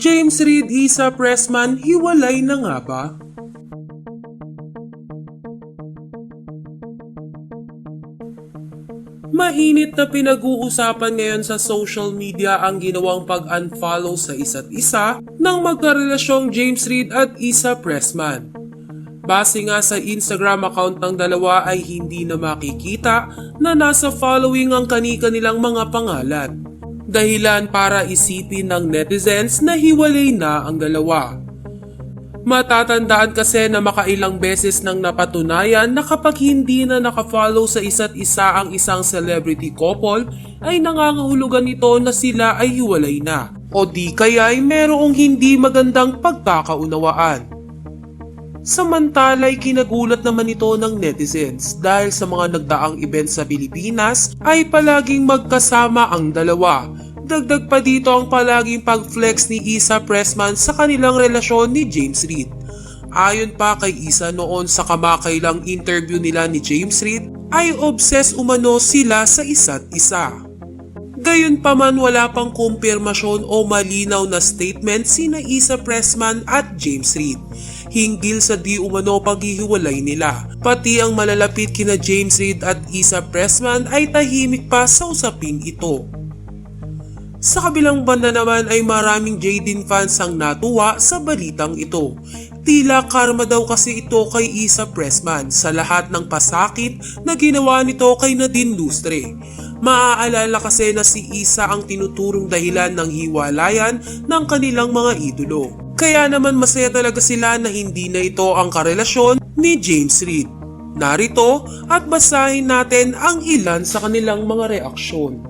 James Reid Isa Pressman hiwalay na nga ba? Mainit na pinag-uusapan ngayon sa social media ang ginawang pag-unfollow sa isa't isa ng magkarelasyong James Reid at Isa Pressman. Base nga sa Instagram account ng dalawa ay hindi na makikita na nasa following ang kani-kanilang mga pangalan. Dahilan para isipin ng netizens na hiwalay na ang dalawa. Matatandaan kasi na makailang beses nang napatunayan na kapag hindi na nakafollow sa isa't isa ang isang celebrity couple ay nangangahulugan ito na sila ay hiwalay na o di kaya ay merong hindi magandang pagkakaunawaan. Samantala'y kinagulat naman ito ng netizens dahil sa mga nagdaang event sa Pilipinas ay palaging magkasama ang dalawa. Dagdag pa dito ang palaging pag-flex ni Isa Pressman sa kanilang relasyon ni James Reid. Ayon pa kay Isa noon sa kamakailang interview nila ni James Reid ay obsessed umano sila sa isa't isa. Gayunpaman wala pang kumpirmasyon o malinaw na statement sina Isa Pressman at James Reid hinggil sa di umano paghihiwalay nila. Pati ang malalapit kina James Reid at Isa Pressman ay tahimik pa sa usaping ito. Sa kabilang banda naman ay maraming Jaden fans ang natuwa sa balitang ito. Tila karma daw kasi ito kay Isa Pressman sa lahat ng pasakit na ginawa nito kay Nadine Lustre. Maaalala kasi na si Isa ang tinuturong dahilan ng hiwalayan ng kanilang mga idolo. Kaya naman masaya talaga sila na hindi na ito ang karelasyon ni James Reid. Narito at basahin natin ang ilan sa kanilang mga reaksyon.